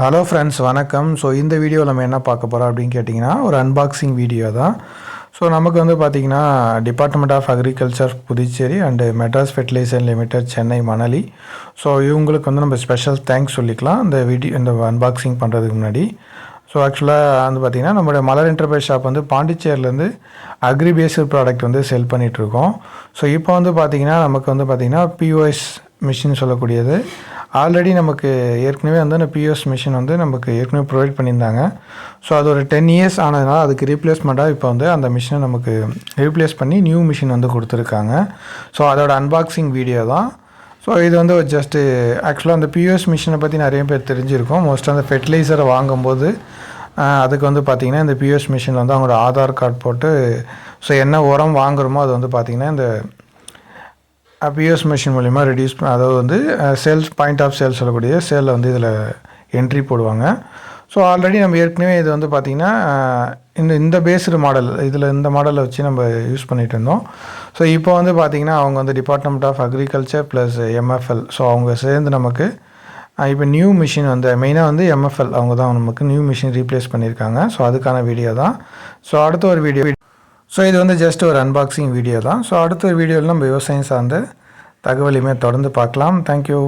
Hello friends வணக்கம். So இந்த வீடியோவில் நம்ம என்ன பார்க்க போகிறோம் அப்படின்னு கேட்டிங்கன்னா ஒரு அன்பாக்சிங் வீடியோ தான். ஸோ நமக்கு வந்து பார்த்திங்கன்னா department of agriculture Puducherry and Madras fertilizer limited Chennai Manali. So இவங்களுக்கு வந்து நம்ம ஸ்பெஷல் தேங்க்ஸ் சொல்லிக்கலாம். இந்த வீடியோ இந்த அன்பாக்சிங் பண்ணுறதுக்கு முன்னாடி. ஸோ ஆக்சுவலாக வந்து பார்த்திங்கன்னா நம்மளுடைய மலர் என்டர்பிரைஸ் ஷாப் வந்து பாண்டிச்சேரிலேருந்து அக்ரி பேஸ்டு ப்ராடக்ட் வந்து செல் பண்ணிகிட்ருக்கோம் ஸோ இப்போ வந்து பார்த்திங்கன்னா நமக்கு வந்து பார்த்திங்கன்னா பிஓஎஸ் மிஷின் சொல்லக்கூடியது. ஆல்ரெடி நமக்கு ஏற்கனவே வந்து அந்த பிஓஎஸ் மிஷின் வந்து நமக்கு ஏற்கனவே ப்ரொவைட் பண்ணியிருந்தாங்க. ஸோ அது ஒரு டென் இயர்ஸ் ஆனதுனால அதுக்கு ரீப்ளேஸ்மெண்ட்டாக இப்போ வந்து அந்த மிஷினை நமக்கு ரீப்ளேஸ் பண்ணி நியூ மிஷின் வந்து கொடுத்துருக்காங்க. ஸோ அதோட அன்பாக்சிங் வீடியோ தான். ஸோ இது வந்து ஜஸ்ட்டு ஆக்சுவலாக அந்த பியூஎஸ் மிஷினை பற்றி நிறைய பேர் தெரிஞ்சிருக்கோம். மோஸ்ட்டாக அந்த ஃபெர்டிலைசரை வாங்கும்போது அதுக்கு வந்து பார்த்திங்கன்னா இந்த பியூஎஸ் மிஷினில் வந்து அவங்களோட ஆதார் கார்டு போட்டு ஸோ என்ன உரம் வாங்குறோமோ அது வந்து பார்த்திங்கன்னா இந்த பிஎஸ் மிஷின் மூலிமா ரெடியூஸ் அதாவது வந்து சேல்ஸ் பாயிண்ட் ஆஃப் சேல்ஸ் சொல்லக்கூடிய சேலில் வந்து இதில் என்ட்ரி போடுவாங்க. ஸோ ஆல்ரெடி நம்ம ஏற்கனவே இது வந்து பார்த்திங்கன்னா இந்த இந்த பேஸ்டு மாடல் இதில் இந்த மாடலை வச்சு நம்ம யூஸ் பண்ணிகிட்டு இருந்தோம். ஸோ இப்போ வந்து பார்த்திங்கன்னா அவங்க வந்து department of agriculture plus MFL so அவங்க சேர்ந்து நமக்கு இப்போ நியூ மிஷின் வந்து மெயினாக வந்து எம்எஃப்எல் அவங்க தான் நமக்கு நியூ மிஷின் ரீப்ளேஸ் பண்ணியிருக்காங்க ஸோ அதுக்கான வீடியோ தான். ஸோ அடுத்த ஒரு வீடியோ ஸோ இது வந்து ஜஸ்ட் ஒரு அன்பாக்சிங் வீடியோ தான். ஸோ அடுத்த வீடியோவில் நம்ம விவசாயம் சார்ந்த தகவலையுமே தொடர்ந்து பார்க்கலாம். தேங்க்யூ